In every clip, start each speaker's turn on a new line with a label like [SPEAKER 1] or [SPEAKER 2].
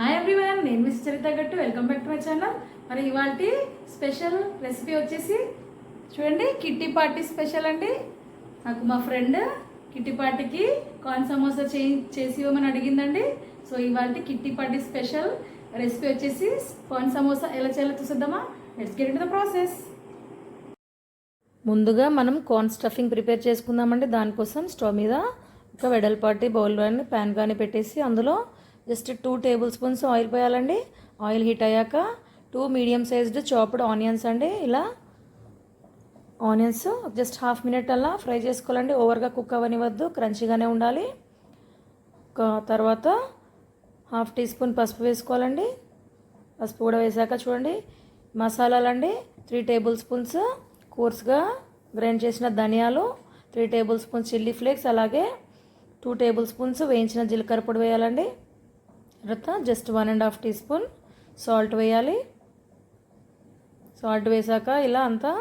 [SPEAKER 1] Hi everyone నేను miss Charitha Gattu welcome back to my channel మరి ఇవాళ special recipe వచ్చేసి చూడండి కిట్టి పార్టీ స్పెషల్ అండి. నాకు మా ఫ్రెండ్ కిట్టి పార్టీకి కార్న్ సమోసా చే చేసి ఇవ్వమని అడిగిందండి. సో ఇవాళ కిట్టి పార్టీ స్పెషల్ రెసిపీ వచ్చేసి కార్న్ సమోసా ఎలా చేయాలో చూసిద్దామా? Let's get in the process ముందుగా మనం కార్న్ స్టఫింగ్ ప్రిపేర్ చేసుకుందామండి. దానికోసం స్టవ్ మీద ఒక వెడల్పాటి బౌల్ కానీ ప్యాన్ కానీ పెట్టేసి అందులో just two tablespoons oil పోయాలండి. ఆయిల్ హీట్ అయ్యాక two medium sized chopped onions అండి. ఇలా ఆనియన్స్ జస్ట్ హాఫ్ మినిట్ అలా ఫ్రై చేసుకోవాలండి. ఓవర్గా కుక్ అవ్వనివద్దు క్రంచీగానే ఉండాలి. ఒక తర్వాత హాఫ్ టీ స్పూన్ పసుపు వేసుకోవాలండి. పసుపు కూడా వేసాక చూడండి. మసాలాలండి త్రీ టేబుల్ స్పూన్స్. కోర్స్గా గ్రైండ్ చేసిన ధనియాలు three tablespoons chilli flakes అలాగే టూ టేబుల్ స్పూన్స్ వేయించిన జీలకర్ర పొడి వేయాలండి. తర్వాత just one and half teaspoon salt వేయాలి. సాల్ట్ వేసాక ఇలా అంతా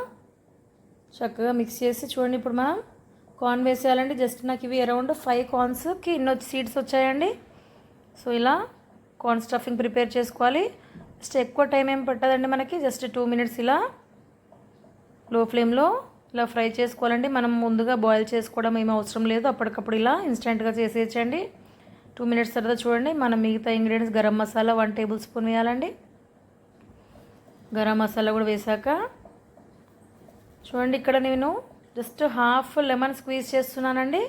[SPEAKER 1] చక్కగా మిక్స్ చేసి చూడండి ఇప్పుడు మనం కార్న్ వేసేయాలండి. జస్ట్ నాకు ఇవి అరౌండ్ ఫైవ్ కార్న్స్కి ఇన్ని వచ్చి సీడ్స్ వచ్చాయండి. సో ఇలా కార్న్ స్టఫింగ్ ప్రిపేర్ చేసుకోవాలి. జస్ట్ ఎక్కువ టైం ఏం పట్టదండి మనకి. జస్ట్ టూ మినిట్స్ ఇలా లో ఫ్లేమ్లో ఇలా ఫ్రై చేసుకోవాలండి. మనం ముందుగా బాయిల్ చేసుకోవడం ఏం అవసరం లేదు. అప్పటికప్పుడు ఇలా ఇన్స్టెంట్గా చేసేయచ్చండి. టూ మినిట్స్ తర్వాత చూడండి మనం మిగతా ingredients garam masala one tablespoon వేయాలండి. గరం మసాలా కూడా వేసాక చూడండి ఇక్కడ నేను జస్ట్ హాఫ్ లెమన్ స్క్వీజ్ చేస్తున్నానండి.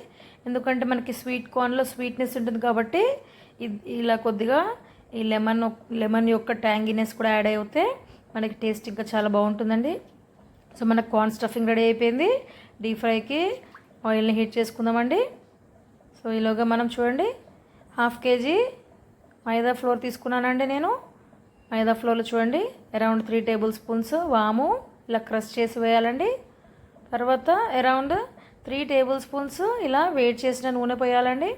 [SPEAKER 1] ఎందుకంటే మనకి స్వీట్ కార్న్లో స్వీట్నెస్ ఉంటుంది కాబట్టి ఇలా కొద్దిగా ఈ లెమన్ లెమన్ యొక్క ట్యాంగినెస్ కూడా యాడ్ అయితే మనకి టేస్ట్ ఇంకా చాలా బాగుంటుందండి. సో మన కార్న్ స్టఫింగ్ రెడీ అయిపోయింది. డీప్ ఫ్రైకి ఆయిల్ని హీట్ చేసుకుందామండి. సో ఈలోగా మనం చూడండి హాఫ్ కేజీ మైదా ఫ్లోర్ తీసుకున్నానండి నేను. మైదా ఫ్లోర్లో చూడండి అరౌండ్ త్రీ టేబుల్ స్పూన్స్ వాము ఇలా క్రష్ చేసి వేయాలండి. తర్వాత అరౌండ్ త్రీ టేబుల్ స్పూన్స్ ఇలా వేడి చేసిన నూనె పోయాలండి.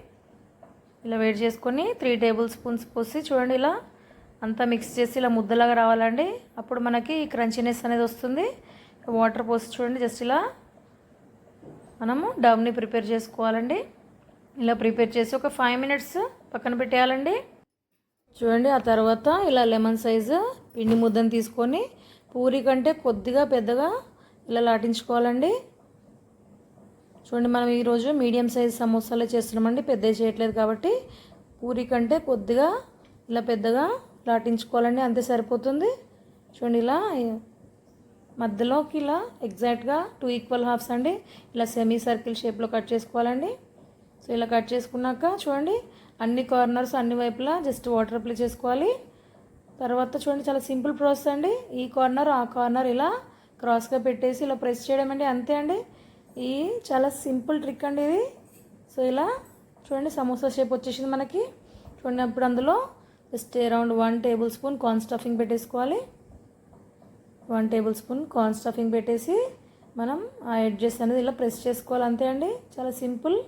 [SPEAKER 1] ఇలా వేడి చేసుకొని త్రీ టేబుల్ స్పూన్స్ పోసి చూడండి ఇలా అంతా మిక్స్ చేసి ఇలా ముద్దలాగా రావాలండి. అప్పుడు మనకి క్రంచినెస్ అనేది వస్తుంది. వాటర్ పోసి చూడండి జస్ట్ ఇలా మనము డవ్ని ప్రిపేర్ చేసుకోవాలండి. ఇలా ప్రిపేర్ చేసి ఒక ఫైవ్ మినిట్స్ పక్కన పెట్టేయాలండి. చూడండి ఆ తర్వాత ఇలా లెమన్ సైజు పిండి ముద్దను తీసుకొని పూరి కంటే కొద్దిగా పెద్దగా ఇలా లాటించుకోవాలండి. చూడండి మనం ఈరోజు మీడియం సైజ్ సమోసాలే చేస్తున్నామండి పెద్దవి చేయట్లేదు కాబట్టి పూరి కంటే కొద్దిగా ఇలా పెద్దగా లాటించుకోవాలండి అంతే సరిపోతుంది. చూడండి ఇలా మధ్యలోకి ఇలా ఎగ్జాక్ట్గా టూ ఈక్వల్ హాఫ్స్ అండి ఇలా సెమీ సర్కిల్ షేప్లో కట్ చేసుకోవాలండి. సో ఇలా కట్ చేసుకున్నాక చూడండి అన్ని కార్నర్స్ అన్ని వైపులా జస్ట్ వాటర్ అప్లై చేసుకోవాలి. తర్వాత చూడండి చాలా సింపుల్ ప్రాసెస్ అండి. ఈ కార్నర్ ఆ కార్నర్ ఇలా క్రాస్గా పెట్టేసి ఇలా ప్రెస్ చేయడం అండి. అంతే అండి. ఈ చాలా సింపుల్ ట్రిక్ అండి ఇది. సో ఇలా చూడండి సమోసా షేప్ వచ్చేసింది మనకి. చూడండి అప్పుడు అందులో just around one tablespoon corn stuffing పెట్టేసుకోవాలి. One tablespoon corn stuffing పెట్టేసి మనం ఆ ఎడ్జెస్ అనేది ఇలా ప్రెస్ చేసుకోవాలి. అంతే అండి. చాలా సింపుల్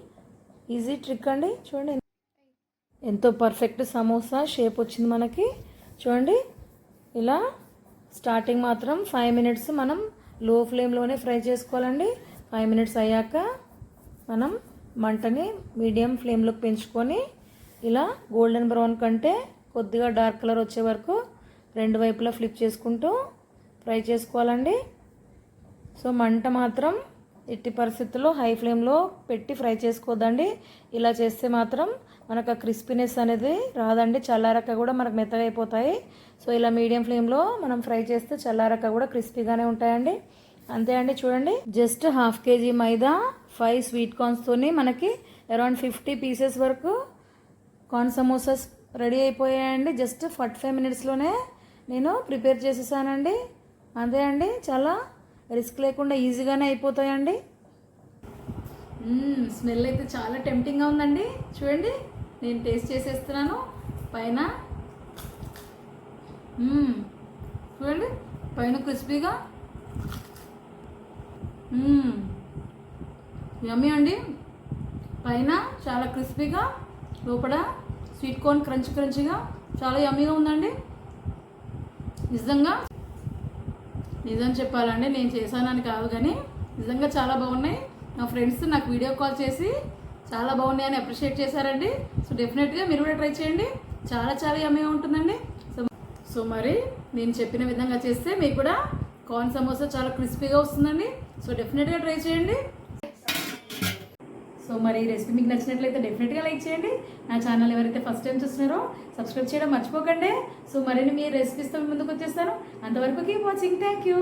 [SPEAKER 1] ఈజీ ట్రిక్ అండి. చూడండి ఎంతో పర్ఫెక్ట్ సమోసా షేప్ వచ్చింది మనకి. చూడండి ఇలా స్టార్టింగ్ మాత్రం ఫైవ్ మినిట్స్ మనం లో ఫ్లేమ్లోనే ఫ్రై చేసుకోవాలండి. ఫైవ్ మినిట్స్ అయ్యాక మనం మంటని మీడియం ఫ్లేమ్లోకి పెంచుకొని ఇలా గోల్డెన్ బ్రౌన్ కంటే కొద్దిగా డార్క్ కలర్ వచ్చే వరకు రెండు వైపులా ఫ్లిప్ చేసుకుంటూ ఫ్రై చేసుకోవాలండి. సో మంట మాత్రం ఎట్టి పరిస్థితుల్లో హై ఫ్లేమ్లో పెట్టి ఫ్రై చేసుకోవద్దండి ఇలా చేస్తే మాత్రం మనకు ఆ క్రిస్పీనెస్ అనేది రాదండి. చల్లారక కూడా మనకు మెత్తగా అయిపోతాయి. సో ఇలా మీడియం ఫ్లేమ్లో మనం ఫ్రై చేస్తే చల్లారక కూడా క్రిస్పీగానే ఉంటాయండి. అంతే అండి చూడండి. Just half KG maida five sweet కార్న్స్తోని మనకి అరౌండ్ ఫిఫ్టీ పీసెస్ వరకు కార్న్ సమోసాస్ రెడీ అయిపోయాయండి. జస్ట్ ఫార్టీ ఫైవ్ మినిట్స్లోనే నేను ప్రిపేర్ చేసేసానండి. అంతే అండి చాలా రిస్క్ లేకుండా ఈజీగానే అయిపోతాయండి. స్మెల్ అయితే చాలా టెంప్టింగ్గా ఉందండి. చూడండి నేను టేస్ట్ చేసేస్తున్నాను. పైన. చూడండి పైన క్రిస్పీగా. యమ్మీ అండి. పైన చాలా క్రిస్పీగా లోపల స్వీట్ కార్న్ క్రంచ్ క్రంచిగా చాలా యమ్మీగా ఉందండి. నిజంగా నిజం చెప్పాలండి నేను చేశానని కాదు కానీ నిజంగా చాలా బాగున్నాయి. నా ఫ్రెండ్స్ నాకు వీడియో కాల్ చేసి చాలా బాగున్నాయి అని అప్రిషియేట్ చేశారండి. సో డెఫినెట్గా మీరు కూడా ట్రై చేయండి.
[SPEAKER 2] చాలా చాలా యమ్మీగా ఉంటుందండి. సో సో మరి నేను చెప్పిన విధంగా చేస్తే మీకు కూడా కార్న్ సమోసా చాలా క్రిస్పీగా వస్తుందండి. సో డెఫినెట్గా ట్రై చేయండి. సో మరి ఈ రెసిపీ మీకు నచ్చినట్లయితే డెఫినెట్గా లైక్ చేయండి. నా ఛానల్ ఎవరైతే ఫస్ట్ టైం చూస్తున్నారో సబ్స్క్రైబ్ చేయడం మర్చిపోకండి. సో మరిన్ని మీ రెసిపీస్తో ముందుకు వచ్చేస్తాను. అంతవరకు కీప్ వాచింగ్ థ్యాంక్ యూ